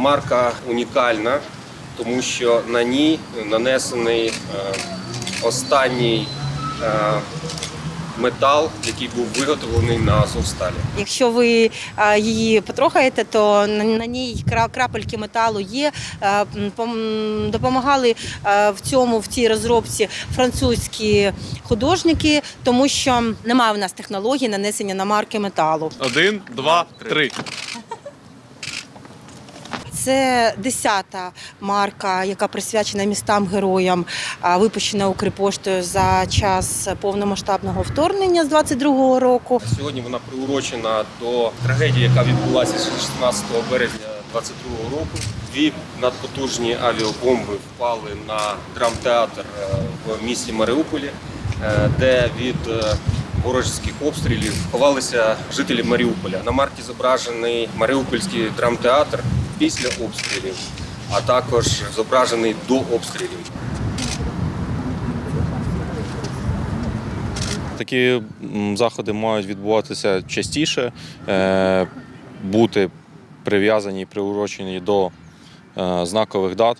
Марка унікальна, тому що на ній нанесений е, останній е, метал, який був виготовлений на Азовсталі. Якщо ви е, її потрохаєте, то на, ній кра- крапельки металу є. Допомагали в цьому в цій розробці французькі художники, тому що немає в нас технології нанесення на марки металу. Один, два, три. Це десята марка, яка присвячена містам героям, випущена Укрпоштою за час повномасштабного вторгнення з 22-го року. Сьогодні вона приурочена до трагедії, яка відбулася 16 березня 22 року. Дві надпотужні авіабомби впали на драмтеатр е, в місті Маріуполі, е, де від е, ворожських обстрілів ховалися жителі Маріуполя. На марці зображений Маріупольський драмтеатр після обстрілів, а також зображений до обстрілів. Такі заходи мають відбуватися частіше, е, бути прив'язані і приурочені до е, знакових дат,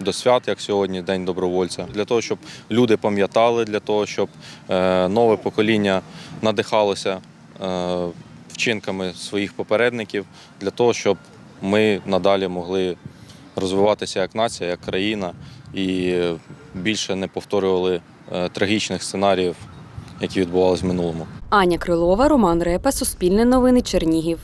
до свят, як сьогодні, День добровольця, для того, щоб люди пам'ятали, для того, щоб е, нове покоління надихалося вчинками своїх попередників, для того, щоб ми надалі могли розвиватися як нація, як країна і більше не повторювали е, трагічних сценаріїв які відбувалися в минулому. Аня Крилова, Роман Репа, Суспільне новини, Чернігів.